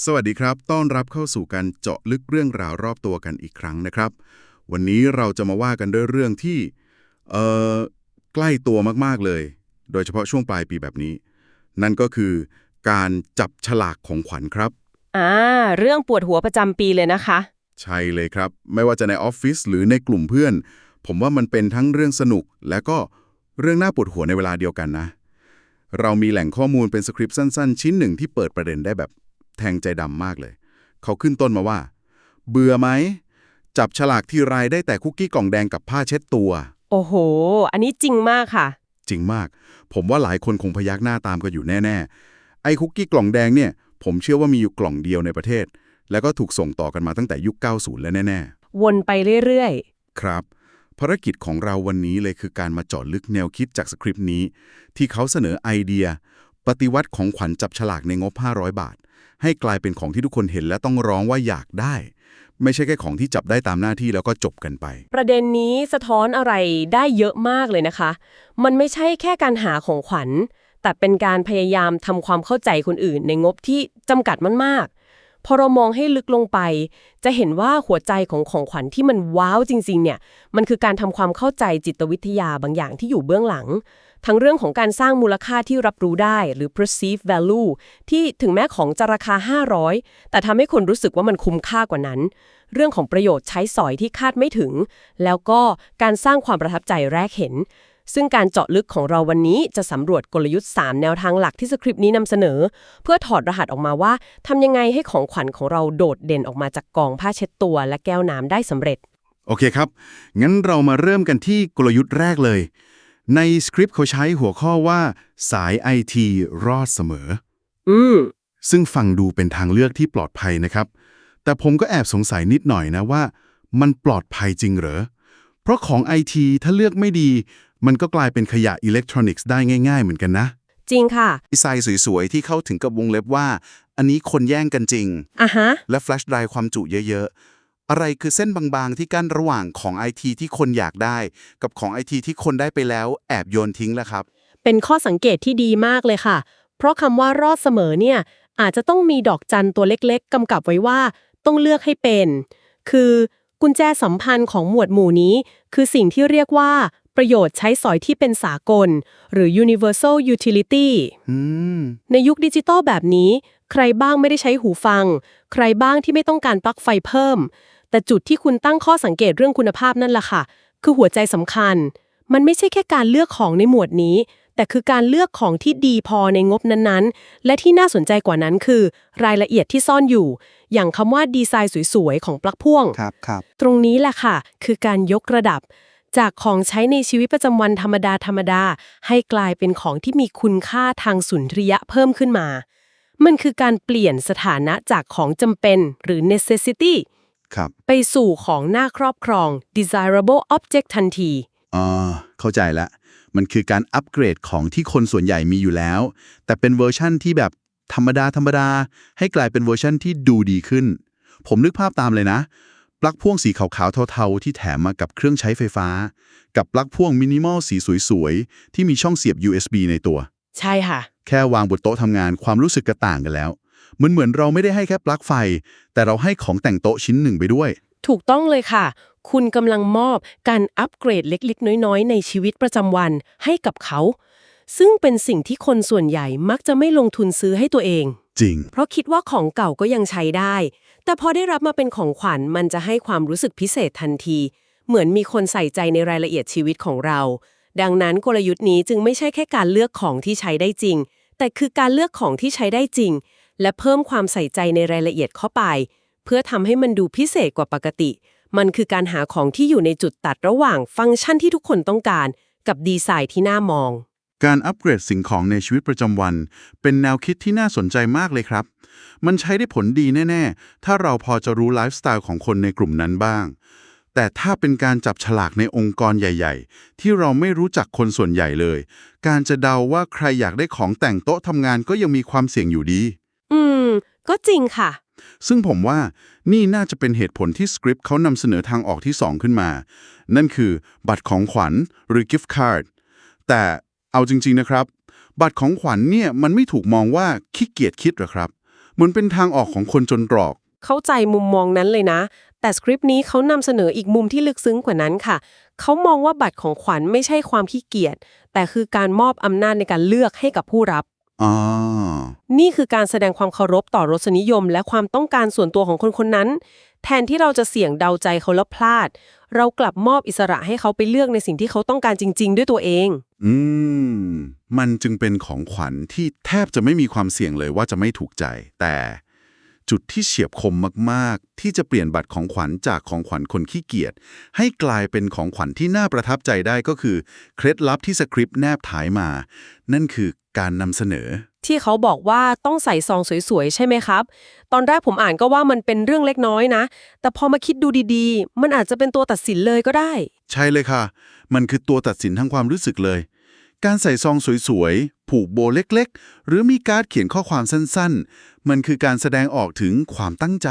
สวัสดีครับ ต้อนรับเข้าสู่การเจาะลึกเรื่องราวรอบตัวกันอีกครั้งนะครับ วันนี้เราจะมาว่ากันด้วยเรื่องที่เอ่อใกล้ตัวมากๆเลย โดยเฉพาะช่วงปลายปีแบบนี้ นั่นก็คือการจับฉลากของขวัญครับ อ่า เรื่องปวดหัวประจำปีเลยนะคะ ใช่เลยครับ ไม่ว่าจะในออฟฟิศหรือในกลุ่มเพื่อน ผมว่ามันเป็นทั้งเรื่องสนุก และก็เรื่องน่าปวดหัวในเวลาเดียวกันนะ เรามีแหล่งข้อมูลเป็นสคริปต์สั้น ๆ ชิ้นหนึ่งที่เปิดประเด็นได้แบบ แทงใจดำมากเลย เขาขึ้นต้นมาว่า เบื่อไหม จับฉลากที่รายได้แต่คุกกี้กล่องแดงกับผ้าเช็ดตัว โอ้โห อันนี้จริงมากค่ะ จริงมาก ผมว่าหลายคนคงพยักหน้าตามกันอยู่แน่ๆ ไอ้คุกกี้กล่องแดงเนี่ย ผมเชื่อว่ามีอยู่กล่องเดียวในประเทศ แล้วก็ถูกส่งต่อกันมาตั้งแต่ยุค 90 แล้วแน่วนไปเรื่อยๆ ครับภารกิจของเราวันนี้เลยคือการมาเจาะลึกแนวคิดจากสคริปต์นี้ ที่เขาเสนอไอเดีย ปฏิวัติของขวัญจับฉลากในงบ 500 บาท ให้กลายเป็นของที่ทุกคนเห็นและต้องร้องว่าอยากได้ ไม่ใช่แค่ของที่จับได้ตามหน้าที่แล้วก็จบกันไป ประเด็นนี้สะท้อนอะไรได้เยอะมากเลยนะคะ มันไม่ใช่แค่การหาของขวัญ แต่เป็นการพยายามทำความเข้าใจคนอื่น ในงบที่จำกัดมันมากพอเรามองให้ลึกลงไป จะเห็นว่าหัวใจของของขวัญที่มันว้าวจริง ๆ เนี่ย มันคือการทำความเข้าใจจิตวิทยาบางอย่างที่อยู่เบื้องหลัง ทั้งเรื่องของการสร้างมูลค่าที่รับรู้ได้หรือ perceived value ที่ถึงแม้ของจะราคา 500 แต่ทำให้คนรู้สึกว่ามันคุ้มค่ากว่านั้น เรื่องของประโยชน์ใช้สอยที่คาดไม่ถึง แล้วก็การสร้างความประทับใจแรกเห็น ซึ่งการเจาะลึกของเราวันนี้จะสำรวจกลยุทธ์ 3 แนวทางหลักที่สคริปต์นี้นำเสนอ เพื่อถอดรหัสออกมาว่าทำยังไงให้ของขวัญของเราโดดเด่นออกมาจากกองผ้าเช็ดตัวและแก้วน้ำได้สำเร็จ โอเคครับ งั้นเรามาเริ่มกันที่กลยุทธ์แรกเลย ในสคริปต์เขาใช้หัวข้อว่า สายไอทีรอดเสมอ อืมซึ่งฟังดูเป็นทางเลือกที่ปลอดภัยนะครับ แต่ผมก็แอบสงสัยนิดหน่อยนะว่า มันปลอดภัยจริงเหรอ เพราะของไอทีถ้าเลือกไม่ดี มันก็กลายเป็นขยะอิเล็กทรอนิกส์ได้ง่าย ๆ เหมือนกันนะ จริงค่ะ ดีไซน์สวยๆ ที่เข้าถึงกับวงเล็บว่า อันนี้คนแย่งกันจริง อะฮะ และแฟลชไดรฟ์ความจุเยอะ ๆ อะไรคือเส้นบางๆ ที่กั้นระหว่างของไอทีที่คนอยากได้ กับของไอทีที่คนได้ไปแล้วแอบโยนทิ้งแล้วครับ เป็นข้อสังเกตที่ดีมากเลยค่ะ เพราะคำว่ารอดเสมอเนี่ยอาจจะต้องมีดอกจันตัวเล็กๆกำกับไว้ว่า ต้องเลือกให้เป็น คือกุญแจสัมพันธ์ของหมวดหมู่นี้ คือสิ่งที่เรียกว่า ประโยชน์ใช้สอยที่เป็นสากล หรือ universal utility อืมในยุคดิจิตอลแบบนี้ ใครบ้างไม่ได้ใช้หูฟัง ใครบ้างที่ไม่ต้องการปลั๊กไฟเพิ่ม แต่จุดที่คุณตั้งข้อสังเกตเรื่องคุณภาพนั่นแหละค่ะ คือหัวใจสำคัญ มันไม่ใช่แค่การเลือกของในหมวดนี้ แต่คือการเลือกของที่ดีพอในงบนั้นๆ และที่น่าสนใจกว่านั้นคือ รายละเอียดที่ซ่อนอยู่ อย่างคำว่าดีไซน์สวยๆของปลั๊กพ่วงครับครับตรงนี้แหละค่ะ คือการยกระดับ จากของใช้ในชีวิตประจำวันธรรมดาธรรมดาให้กลายเป็นของที่มีคุณค่าทางสุนทรียะเพิ่มขึ้นมา มันคือการเปลี่ยนสถานะจากของจำเป็นหรือ necessity ครับ ไปสู่ของน่าครอบครอง desirable object ทันทีอ๋อเข้าใจละ มันคือการอัปเกรดของที่คนส่วนใหญ่มีอยู่แล้ว แต่เป็นเวอร์ชั่นที่แบบธรรมดาธรรมดา ให้กลายเป็นเวอร์ชั่นที่ดูดีขึ้น ผมนึกภาพตามเลยนะ ปลั๊กพ่วงสีขาวๆเทาๆ ที่แถมมากับเครื่องใช้ไฟฟ้า กับปลั๊กพ่วงมินิมอลสีสวยๆ ที่มีช่องเสียบ USB ในตัว ใช่ค่ะ แค่วางบนโต๊ะทำงานความรู้สึกก็ต่างกันแล้วเห มือนเหมือนเราไม่ได้ให้แค่ปลั๊กไฟ แต่เราให้ของแต่งโต๊ะชิ้นหนึ่งไปด้วย ถูกต้องเลยค่ะ คุณกำลังมอบการอัปเกรดเล็กๆ น้อยๆ ในชีวิตประจำวันให้กับเขา ซึ่งเป็นสิ่งที่คนส่วนใหญ่มักจะไม่ลงทุนซื้อให้ตัวเอง จริง เพราะคิดว่าของเก่าก็ยังใช้ได้ แต่พอได้รับมาเป็นของขวัญมันจะให้ความรู้สึกพิเศษทันที เหมือนมีคนใส่ใจในรายละเอียดชีวิตของเรา ดังนั้นกลยุทธ์นี้จึงไม่ใช่แค่การเลือกของที่ใช้ได้จริง แต่คือการเลือกของที่ใช้ได้จริง และเพิ่มความใส่ใจในรายละเอียดเข้าไป เพื่อทำให้มันดูพิเศษกว่าปกติ มันคือการหาของที่อยู่ในจุดตัดระหว่างฟังก์ชันที่ทุกคนต้องการ กับดีไซน์ที่น่ามอง การอัปเกรดสิ่งของในชีวิตประจำวัน เป็นแนวคิดที่น่าสนใจมากเลยครับ มันใช้ได้ผลดีแน่ ๆ ถ้าเราพอจะรู้ไลฟ์สไตล์ของคนในกลุ่มนั้นบ้างแต่ถ้าเป็นการจับฉลากในองค์กรใหญ่ ๆ ที่เราไม่รู้จักคนส่วนใหญ่เลย การจะเดาว่าใครอยากได้ของแต่งโต๊ะทำงานก็ยังมีความเสี่ยงอยู่ดี อืม ก็จริงค่ะ ซึ่งผมว่านี่น่าจะเป็นเหตุผลที่สคริปต์เขานำเสนอทางออกที่ 2 ขึ้นมา นั่นคือบัตรของขวัญหรือ gift card แต่เอาจริง ๆ นะครับ บัตรของขวัญเนี่ยมันไม่ถูกมองว่าขี้เกียจคิดหรอกครับ เหมือนเป็นทางออกของคนจนตรอก เข้าใจมุมมองนั้นเลยนะ แต่สคริปต์นี้เขานำเสนออีกมุมที่ลึกซึ้งกว่านั้นค่ะ เขามองว่าบัตรของขวัญไม่ใช่ความขี้เกียจแต่คือการมอบอำนาจในการเลือกให้กับผู้รับ อ๋อ นี่คือการแสดงความเคารพต่อรสนิยม และความต้องการส่วนตัวของคนคนนั้น แทนที่เราจะเสี่ยงเดาใจเขาแล้วพลาด เรากลับมอบอิสระให้เขาไปเลือกในสิ่งที่เขาต้องการจริง ๆ ด้วยตัวเอง อืม มันจึงเป็นของขวัญที่แทบจะไม่มีความเสี่ยงเลยว่าจะไม่ถูกใจ แต่ จุดที่เฉียบคมมาก ๆ ที่จะเปลี่ยนบัตรของขวัญจากของขวัญคนขี้เกียจให้กลายเป็นของขวัญที่น่าประทับใจได้ก็คือ เคล็ดลับที่สคริปต์แนบถ่ายมา นั่นคือการนำเสนอ ที่เขาบอกว่าต้องใส่ซองสวย ๆ ใช่ไหมครับ ตอนแรกผมอ่านก็ว่ามันเป็นเรื่องเล็กน้อยนะ แต่พอมาคิดดูดีๆ มันอาจจะเป็นตัวตัดสินเลยก็ได้ ใช่เลยค่ะ มันคือตัวตัดสินทางความรู้สึกเลยการใส่ซองสวยๆ ผูกโบเล็กๆ หรือมีการ์ดเขียนข้อความสั้นๆ มันคือการแสดงออกถึงความตั้งใจ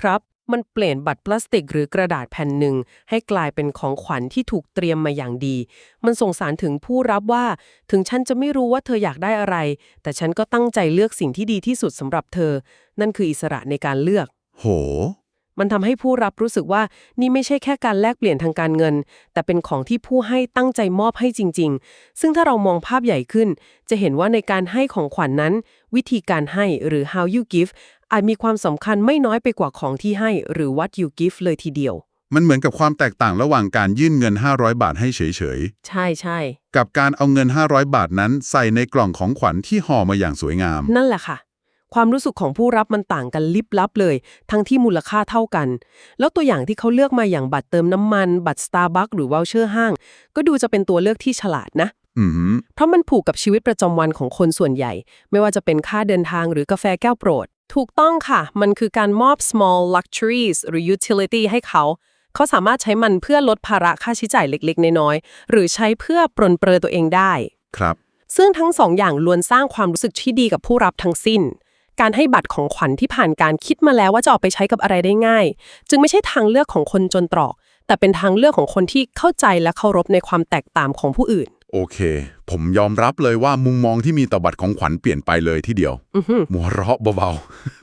ครับ มันเปลี่ยนบัตรพลาสติกหรือกระดาษแผ่นหนึ่ง ให้กลายเป็นของขวัญที่ถูกเตรียมมาอย่างดี มันส่งสารถึงผู้รับว่า ถึงฉันจะไม่รู้ว่าเธออยากได้อะไร แต่ฉันก็ตั้งใจเลือกสิ่งที่ดีที่สุดสำหรับเธอ นั่นคืออิสระในการเลือก โห มันทำให้ผู้รับรู้สึกว่านี่ไม่ใช่แค่การแลกเปลี่ยนทางการเงิน แต่เป็นของที่ผู้ให้ตั้งใจมอบให้จริง ๆ ซึ่งถ้าเรามองภาพใหญ่ขึ้น จะเห็นว่าในการให้ของขวัญนนั้น วิธีการให้หรือ how you give อาจมีความสำคัญไม่น้อยไปกว่าของที่ให้ หรือ what you give เลยทีเดียว มันเหมือนกับความแตกต่างระหว่างการยื่นเงิน 500 บาทให้เฉยใช่ใช่ๆกับการเอาเงิน 500 บาทนั้นใส่ในกล่องของขวัญที่ห่อมาอย่างสวยงาม นั่นแหละค่ะ ความรู้สึกของผู้รับมันต่างกันลิบลับเลย ทั้งที่มูลค่าเท่ากัน แล้วตัวอย่างที่เขาเลือกมาอย่างบัตรเติมน้ำมัน บัตร Starbucks หรือวอลเชอร์ห้าง ก็ดูจะเป็นตัวเลือกที่ฉลาดนะอือหือเพราะมันผูกกับชีวิตประจำวันของคนส่วนใหญ่ ไม่ว่าจะเป็นค่าเดินทางหรือกาแฟแก้วโปรด ถูกต้องค่ะ มันคือการมอบ small luxuries หรือ utility ให้เขา เขาสามารถใช้มันเพื่อลดภาระค่าใช้จ่ายเล็กๆ น้อยๆ หรือใช้เพื่อปรนเปรอตัวเองได้ ครับ ซึ่งทั้งสองอย่างล้วนสร้างความรู้สึกที่ดีกับผู้รับทั้งสิ้น การให้บัตรของขวัญที่ผ่านการคิดมาแล้วว่าจะเอาไปใช้กับอะไรได้ง่าย จึงไม่ใช่ทางเลือกของคนจนตรอก แต่เป็นทางเลือกของคนที่เข้าใจและเคารพในความแตกต่างของผู้อื่น โอเค ผมยอมรับเลยว่ามุมมองที่มีต่อบัตรของขวัญเปลี่ยนไปเลยทีเดียวอือฮึมัวเราะเบา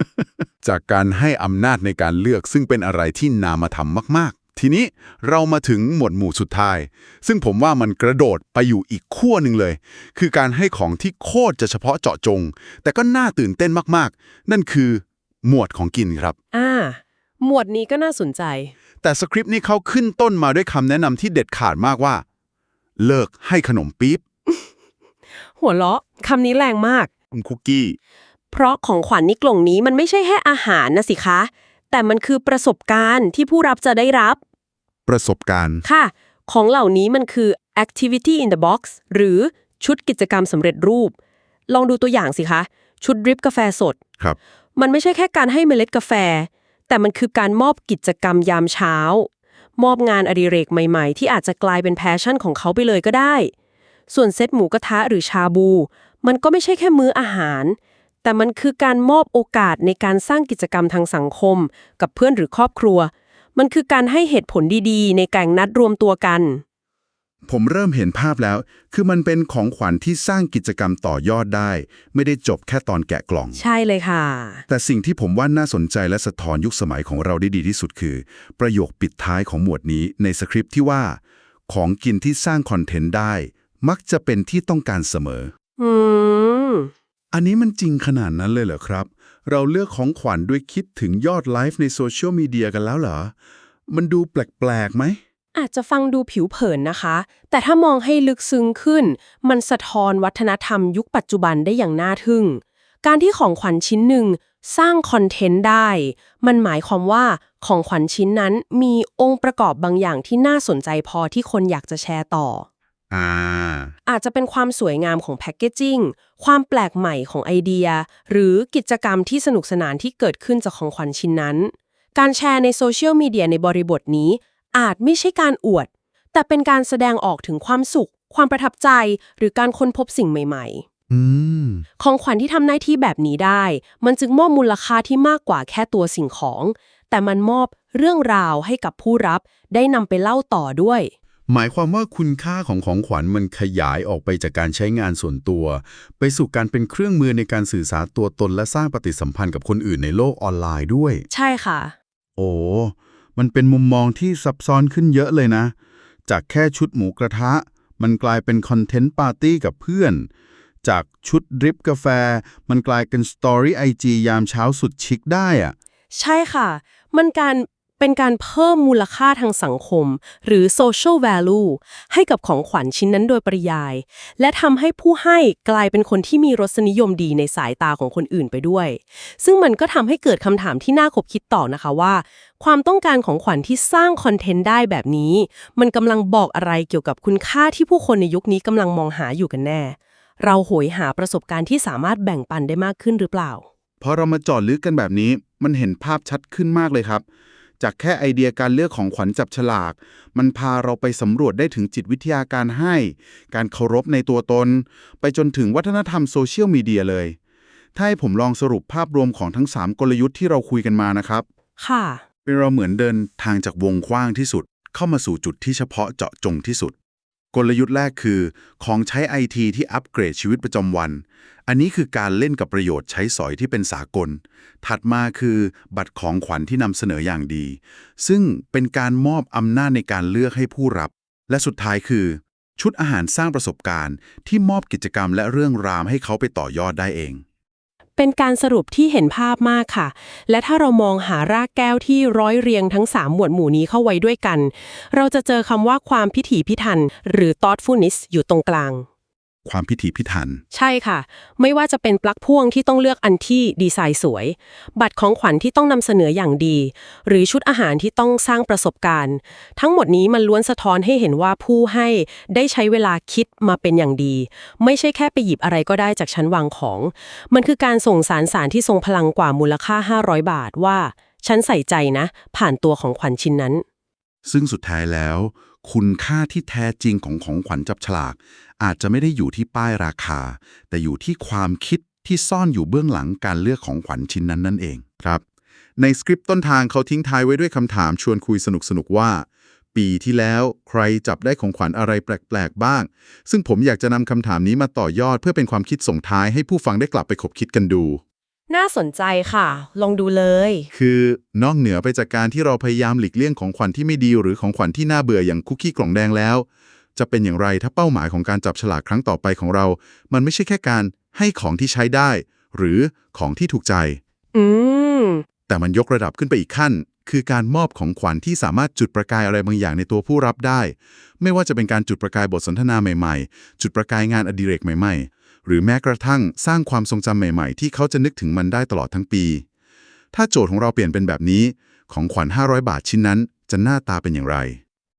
ๆ จากการให้อำนาจในการเลือกซึ่งเป็นอะไรที่นามธรรมมากๆ ทีนี้เรามาถึงหมวดหมู่สุดท้าย ซึ่งผมว่ามันกระโดดไปอยู่อีกขั้วหนึ่งเลย คือการให้ของที่โคตรจะเฉพาะเจาะจง แต่ก็น่าตื่นเต้นมากๆ นั่นคือหมวดของกินครับ อ่า หมวดนี้ก็น่าสนใจ แต่สคริปต์นี้เขาขึ้นต้นมาด้วยคำแนะนำที่เด็ดขาดมากว่า เลิกให้ขนมปี๊บ หัวเราะคำนี้แรงมาก คุณคุกกี้ เพราะของขวัญในกล่องนี้มันไม่ใช่แค่อาหารนะสิคะ แต่มันคือประสบการณ์ที่ผู้รับจะได้รับ ประสบการณ์ ค่ะ ของเหล่านี้มันคือ activity in the box หรือชุดกิจกรรมสำเร็จรูป ลองดูตัวอย่างสิคะ ชุดดริปกาแฟสด ครับ มันไม่ใช่แค่การให้เมล็ดกาแฟ แต่มันคือการมอบกิจกรรมยามเช้า มอบงานอดิเรกใหม่ๆ ที่อาจจะกลายเป็นแพชชั่นของเขาไปเลยก็ได้ ส่วนเซตหมูกระทะหรือชาบู มันก็ไม่ใช่แค่มื้ออาหาร แต่มันคือการมอบโอกาสในการสร้างกิจกรรมทางสังคม กับเพื่อนหรือครอบครัว มันคือการให้เหตุผลดีๆ ในการนัดรวมตัวกัน ผมเริ่มเห็นภาพแล้ว คือมันเป็นของขวัญที่สร้างกิจกรรมต่อยอดได้ ไม่ได้จบแค่ตอนแกะกล่อง ใช่เลยค่ะ แต่สิ่งที่ผมว่าน่าสนใจและสะท้อนยุคสมัยของเราได้ดีที่สุดคือ ประโยคปิดท้ายของหมวดนี้ในสคริปต์ที่ว่า ของกินที่สร้างคอนเทนต์ได้ มักจะเป็นที่ต้องการเสมอ อืม อันนี้มันจริงขนาดนั้นเลยเหรอครับ เราเลือกของขวัญด้วยคิดถึงยอดไลฟ์ในโซเชียลมีเดียกันแล้วเหรอ มันดูแปลกๆไหม อาจจะฟังดูผิวเผินนะคะ แต่ถ้ามองให้ลึกซึ้งขึ้น มันสะท้อนวัฒนธรรมยุคปัจจุบันได้อย่างน่าทึ่ง การที่ของขวัญชิ้นหนึ่งสร้างคอนเทนต์ได้ มันหมายความว่าของขวัญชิ้นนั้นมีองค์ประกอบบางอย่างที่น่าสนใจพอที่คนอยากจะแชร์ต่อ อ่าอาจจะเป็นความสวยงามของแพคเกจจิ้งความแปลกใหม่ของไอเดีย หรือกิจกรรมที่สนุกสนานที่เกิดขึ้นจากของขวัญชิ้นนั้น การแชร์ในโซเชียลมีเดียในบริบทนี้ อาจไม่ใช่การอวด แต่เป็นการแสดงออกถึงความสุข ความประทับใจ หรือการค้นพบสิ่งใหม่อืมๆของขวัญที่ทำหน้าที่แบบนี้ได้ มันจึงมอบมูลค่าที่มากกว่าแค่ตัวสิ่งของ แต่มันมอบเรื่องราวให้กับผู้รับ ได้นำไปเล่าต่อด้วย หมายความว่าคุณค่าของของขวัญมันขยายออกไปจากการใช้งานส่วนตัว ไปสู่การเป็นเครื่องมือในการสื่อสารตัวตนและสร้างปฏิสัมพันธ์กับคนอื่นในโลกออนไลน์ด้วย ใช่ค่ะ โอ้มันเป็นมุมมองที่ซับซ้อนขึ้นเยอะเลยนะ จากแค่ชุดหมูกระทะ มันกลายเป็นคอนเทนต์ปาร์ตี้กับเพื่อน จากชุดดริปกาแฟ มันกลายเป็นสตอรี่ไอจียามเช้าสุดชิคได้อะใช่ค่ะ มันการ เป็นการเพิ่มมูลค่าทางสังคม หรือ social value ให้กับของขวัญชิ้นนั้นโดยปริยาย และทำให้ผู้ให้กลายเป็นคนที่มีรสนิยมดีในสายตาของคนอื่นไปด้วย ซึ่งมันก็ทำให้เกิดคำถามที่น่าขบคิดต่อนะคะว่า ความต้องการของขวัญที่สร้างคอนเทนต์ได้แบบนี้ มันกำลังบอกอะไรเกี่ยวกับคุณค่าที่ผู้คนในยุคนี้กำลังมองหาอยู่กันแน่ เราโหยหาประสบการณ์ที่สามารถแบ่งปันได้มากขึ้นหรือเปล่าพอเรามาจอดลึกกันแบบนี้ มันเห็นภาพชัดขึ้นมากเลยครับ จากแค่ไอเดียการเลือกของขวัญจับฉลาก มันพาเราไปสำรวจได้ถึงจิตวิทยาการให้ การเคารพในตัวตน ไปจนถึงวัฒนธรรมโซเชียลมีเดียเลย ถ้าให้ผมลองสรุปภาพรวมของทั้ง 3 กลยุทธ์ที่เราคุยกันมานะครับ ค่ะ เป็นเราเหมือนเดินทางจากวงกว้างที่สุด เข้ามาสู่จุดที่เฉพาะเจาะจงที่สุด กลยุทธ์แรกคือ ของใช้ไอทีที่อัปเกรดชีวิตประจำวัน อันนี้คือการเล่นกับประโยชน์ใช้สอยที่เป็นสากล ถัดมาคือบัตรของขวัญที่นำเสนออย่างดี ซึ่งเป็นการมอบอำนาจในการเลือกให้ผู้รับ และสุดท้ายคือ ชุดอาหารสร้างประสบการณ์ ที่มอบกิจกรรมและเรื่องราวให้เขาไปต่อยอดได้เอง เป็นการสรุปที่เห็นภาพมากค่ะ และถ้าเรามองหารากแก้วที่ร้อยเรียงทั้ง 3 หมวดหมู่นี้เข้าไว้ด้วยกัน เราจะเจอคำว่าความพิถีพิถัน หรือ thoughtfulness อยู่ตรงกลาง ความพิถีพิถัน ใช่ค่ะ ไม่ว่าจะเป็นปลั๊กพ่วงที่ต้องเลือกอันที่ดีไซน์สวย บัตรของขวัญที่ต้องนำเสนออย่างดี หรือชุดอาหารที่ต้องสร้างประสบการณ์ ทั้งหมดนี้มันล้วนสะท้อนให้เห็นว่าผู้ให้ได้ใช้เวลาคิดมาเป็นอย่างดี ไม่ใช่แค่ไปหยิบอะไรก็ได้จากชั้นวางของ มันคือการส่งสารสารที่ทรงพลังกว่ามูลค่า 500 บาทว่าฉันใส่ใจนะ ผ่านตัวของขวัญชิ้นนั้น ซึ่งสุดท้ายแล้ว คุณค่าที่แท้จริงของของขวัญจับฉลาก อาจจะไม่ได้อยู่ที่ป้ายราคา แต่อยู่ที่ความคิดที่ซ่อนอยู่เบื้องหลังการเลือกของขวัญชิ้นนั้นนั่นเองครับ ในสคริปต์ต้นทางเขาทิ้งท้ายไว้ด้วยคำถามชวนคุยสนุกๆว่า ปีที่แล้วใครจับได้ของขวัญอะไรแปลกๆบ้าง ซึ่งผมอยากจะนำคำถามนี้มาต่อยอดเพื่อเป็นความคิดส่งท้ายให้ผู้ฟังได้กลับไปคบคิดกันดู น่าสนใจค่ะ ลองดูเลย คือนอกเหนือไปจากการที่เราพยายามหลีกเลี่ยงของขวัญที่ไม่ดีหรือของขวัญที่น่าเบื่ออย่างคุกกี้กล่องแดงแล้ว จะเป็นอย่างไรถ้าเป้าหมายของการจับฉลากครั้งต่อไปของเรา มันไม่ใช่แค่การให้ของที่ใช้ได้ หรือของที่ถูกใจ อืม แต่มันยกระดับขึ้นไปอีกขั้น คือการมอบของขวัญที่สามารถจุดประกายอะไรบางอย่างในตัวผู้รับได้ ไม่ว่าจะเป็นการจุดประกายบทสนทนาใหม่ ๆ จุดประกายงานอดิเรกใหม่ ๆ หรือแม้กระทั่งสร้างความทรงจำใหม่ๆ ที่เขาจะนึกถึงมันได้ตลอดทั้งปี ถ้าโจทย์ของเราเปลี่ยนเป็นแบบนี้ ของขวัญ 500 บาทชิ้นนั้น จะหน้าตาเป็นอย่างไร